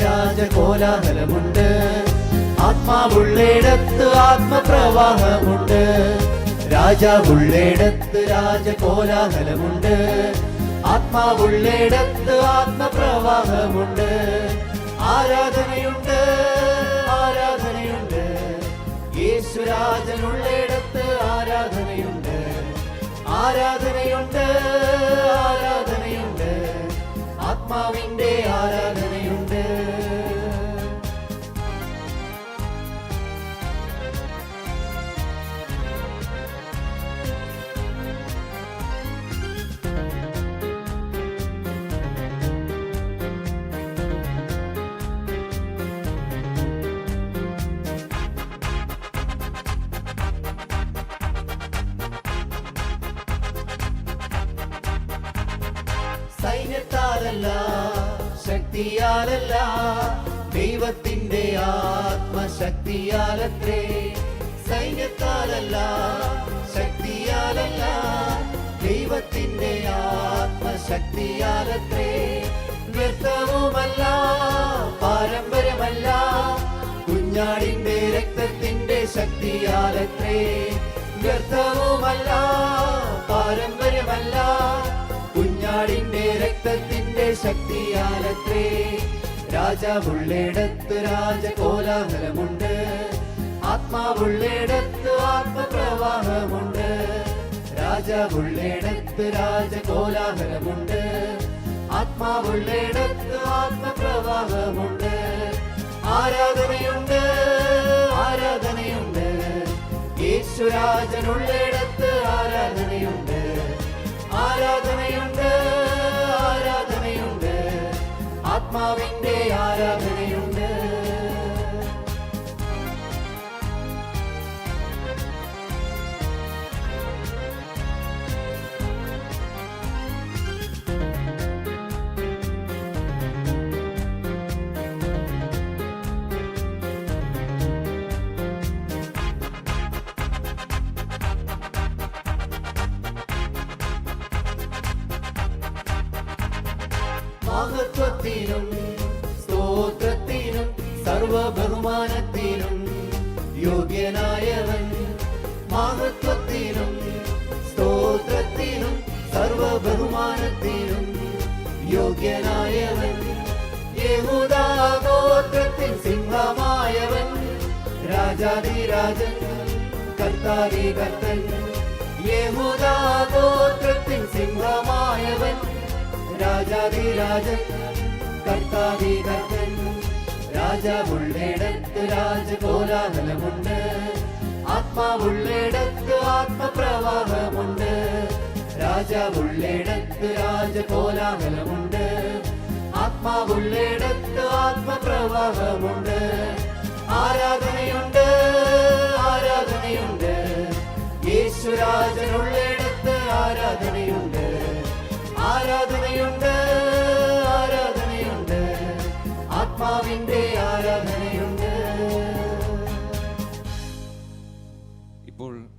രാജകോലാഹലമുണ്ട്. ആത്മാവുള്ളിടത്ത് ആത്മപ്രവാഹമുണ്ട്. രാജാവുള്ളയിടത്ത് രാജകോലാഹലമുണ്ട്. ആത്മാവുള്ളിടത്ത് ആത്മപ്രവാഹമുണ്ട്. ആരാധനയുണ്ട് ആരാധനയുണ്ട്. യേശുരാജനുള്ളയിടത്ത് ആരാധനയുണ്ട്. ആരാധനയുണ്ട് ആരാധനയുണ്ട്. ആത്മാവിന്റെ ആരാധനയുണ്ട് സൈന്യത്താലല്ല ശക്തിയാലല്ല ദൈവത്തിന്റെ ആത്മശക്തിയാലത്രേ. സൈന്യത്താലല്ല ശക്തിയാലല്ല ദൈവത്തിന്റെ ആത്മശക്തിയാലത്രേ. വ്യക്തവുമല്ല പാരമ്പര്യമല്ല കുഞ്ഞാടിന്റെ രക്തത്തിന്റെ ശക്തിയാലത്രേ. വ്യർത്ഥവുമല്ല പാരമ്പര്യമല്ല കുഞ്ഞാടിന്റെ രക്തത്തിന്റെ ശക്തിയാലത്രേ. രാജാവുള്ളിടത്ത് രാജകോലാഹലമുണ്ട്. ആത്മാവുള്ളിടത്ത് ആത്മപ്രവാഹമുണ്ട്. രാജാവുള്ളിടത്ത് രാജകോലാഹലമുണ്ട്. ആത്മാവുള്ളിടത്ത് ആത്മപ്രവാഹമുണ്ട്. ആരാധനയുണ്ട് ആരാധനയുണ്ട്. യേശുരാജനുള്ളയിടത്ത് ആരാധനയുണ്ട് മഹത്വത്തിനും സ്തോത്രത്തിനും സർവബഹുമാനത്തിനും യോഗ്യനായവൻ. മഹത്വത്തിനും സ്തോത്രത്തിനും സർവബഹുമാനത്തിനും യോഗ്യനായവൻ. യഹൂദാഗോത്രത്തിൻ സിംഹമായവൻ. രാജാതിരാജൻ കർത്താതി കർത്തൻ. യഹൂദാഗോത്രത്തിൻ സിംഹമായവൻ. രാജാതിരാജൻ കർത്താതി കർത്തൻ രാജാവുള്ളയിടത്ത് രാജകോലാഹലമുണ്ട്. ആത്മാവുള്ളിടത്ത് ആത്മപ്രവാഹമുണ്ട്. രാജാവുള്ളിടത്ത് രാജകോലാഹലമുണ്ട്. ആത്മാവുള്ളിടത്ത് ആത്മപ്രവാഹമുണ്ട്. ആരാധനയുണ്ട് ആരാധനയുണ്ട്. യേശുരാജനുള്ള ആത്മാവിന്റെ ആരാധനയുണ്ട്